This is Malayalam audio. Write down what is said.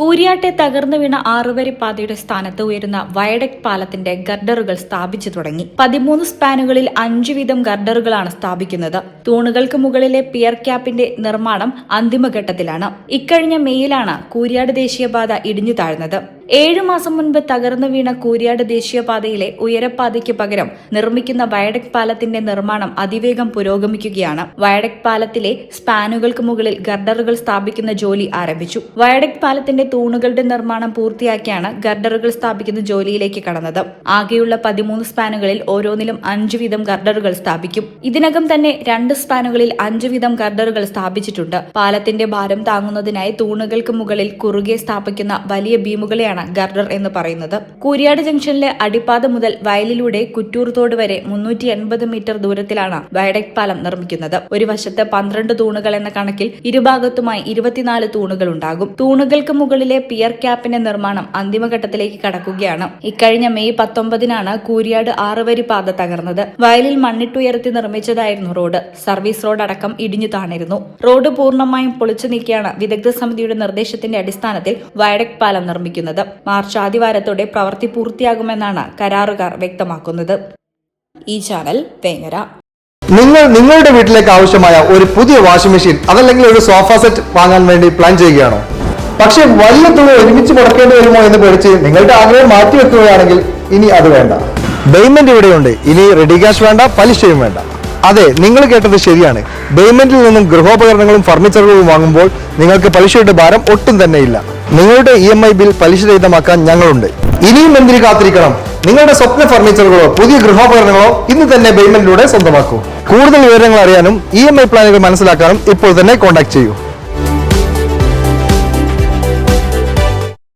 കൂരിയാട്ടെ തകർന്നു വീണ ആറുവരി പാതയുടെ സ്ഥാനത്ത് ഉയരുന്ന വയഡക് പാലത്തിന്റെ ഗർഡറുകൾ സ്ഥാപിച്ചു തുടങ്ങി. പതിമൂന്ന് സ്പാനുകളിൽ അഞ്ചു വീതം ഗർഡറുകളാണ് സ്ഥാപിക്കുന്നത്. തൂണുകൾക്ക് മുകളിലെ പിയർ ക്യാപ്പിന്റെ നിർമ്മാണം അന്തിമഘട്ടത്തിലാണ്. ഇക്കഴിഞ്ഞ മെയ്യിലാണ് കൂരിയാട് ദേശീയപാത ഇടിഞ്ഞു താഴ്ന്നത്. ഏഴു മാസം മുൻപ് തകർന്നു വീണ കൂരിയാട് ദേശീയപാതയിലെ ഉയരപ്പാതയ്ക്ക് പകരം നിർമ്മിക്കുന്ന വയഡക് പാലത്തിന്റെ നിർമ്മാണം അതിവേഗം പുരോഗമിക്കുകയാണ്. വയഡക് പാലത്തിലെ സ്പാനുകൾക്ക് മുകളിൽ ഗർഡറുകൾ സ്ഥാപിക്കുന്ന ജോലി ആരംഭിച്ചു. വയഡക് പാലത്തിന്റെ തൂണുകളുടെ നിർമ്മാണം പൂർത്തിയാക്കിയാണ് ഗർഡറുകൾ സ്ഥാപിക്കുന്ന ജോലിയിലേക്ക് കടന്നത്. ആകെയുള്ള പതിമൂന്ന് സ്പാനുകളിൽ ഓരോന്നിലും അഞ്ചു വീതം ഗർഡറുകൾ സ്ഥാപിക്കും. ഇതിനകം തന്നെ രണ്ട് സ്പാനുകളിൽ അഞ്ചു വീതം ഗർഡറുകൾ സ്ഥാപിച്ചിട്ടുണ്ട്. പാലത്തിന്റെ ഭാരം താങ്ങുന്നതിനായി തൂണുകൾക്ക് മുകളിൽ കുറുകെ സ്ഥാപിക്കുന്ന വലിയ ബീമുകളെയാണ് ഗർഡർ എന്ന് പറയുന്നത്. കൂരിയാട് ജംഗ്ഷനിലെ അടിപ്പാത മുതൽ വയലിലൂടെ കുറ്റൂർ തോട് വരെ മുന്നൂറ്റി എൺപത് മീറ്റർ ദൂരത്തിലാണ് വയഡക്ട് പാലം നിർമ്മിക്കുന്നത്. ഒരു വശത്ത് പന്ത്രണ്ട് തൂണുകൾ എന്ന കണക്കിൽ ഇരുഭാഗത്തുമായി ഇരുപത്തിനാല് തൂണുകൾ ഉണ്ടാകും. തൂണുകൾക്ക് മുകളിലെ പിയർ ക്യാപ്പിന്റെ നിർമ്മാണം അന്തിമഘട്ടത്തിലേക്ക് കടക്കുകയാണ്. ഇക്കഴിഞ്ഞ മെയ് പത്തൊമ്പതിനാണ് കൂരിയാട് ആറുവരി പാത തകർന്നത്. വയലിൽ മണ്ണിട്ടുയർത്തി നിർമ്മിച്ചതായിരുന്നു റോഡ്. സർവീസ് റോഡ് അടക്കം ഇടിഞ്ഞു താണിരുന്നു. റോഡ് പൂർണമായും പൊളിച്ചു നീക്കിയാണ് വിദഗ്ധ സമിതിയുടെ നിർദ്ദേശത്തിന്റെ അടിസ്ഥാനത്തിൽ വയഡക് പാലം നിർമ്മിക്കുന്നത്. മാർച്ച് ആദിവാരത്തോടെ പ്രവൃത്തി പൂർത്തിയാകുമെന്നാണ് കരാറുകാർ വ്യക്തമാക്കുന്നത്. ഈ ചാനൽ വേങ്ങര. നിങ്ങൾ നിങ്ങളുടെ വീട്ടിലേക്ക് ആവശ്യമായ ഒരു പുതിയ വാഷിംഗ് മെഷീൻ അതല്ലെങ്കിൽ ഒരു സോഫ സെറ്റ് വാങ്ങാൻ വേണ്ടി പ്ലാൻ ചെയ്യുകയാണോ? പക്ഷേ വലിയ തുക ഒരുമിച്ച് മുടക്കേണ്ടി വരുമോ എന്ന് പേടിച്ച് നിങ്ങളുടെ ആഗ്രഹം മാറ്റി വെക്കുകയാണെങ്കിൽ ഇനി അത് വേണ്ട. പേയ്മെന്റ് ഇവിടെയുണ്ട്. ഇനി റെഡി ക്യാഷ് വേണ്ട പലിശയും വേണ്ട. അതെ നിങ്ങൾ കേട്ടത് ശരിയാണ്. പേയ്മെന്റിൽ നിന്നും ഗൃഹോപകരണങ്ങളും ഫർണിച്ചറുകളും വാങ്ങുമ്പോൾ നിങ്ങൾക്ക് പലിശയുടെ ഭാരം ഒട്ടും തന്നെ ഇല്ല നിങ്ങളുടെ ഇ എം ഐ ബിൽ പലിശരഹിതമാക്കാൻ ഞങ്ങളുണ്ട്. ഇനിയും എന്തിനു കാത്തിരിക്കണം? നിങ്ങളുടെ സ്വപ്ന ഫർണിച്ചറുകളോ പുതിയ ഗൃഹോപകരണങ്ങളോ ഇന്ന് തന്നെ പേയ്മെന്റിലൂടെ സ്വന്തമാക്കൂ. കൂടുതൽ വിവരങ്ങൾ അറിയാനും ഇ എം ഐ പ്ലാനുകൾ മനസ്സിലാക്കാനും ഇപ്പോൾ തന്നെ കോൺടാക്ട് ചെയ്യൂ.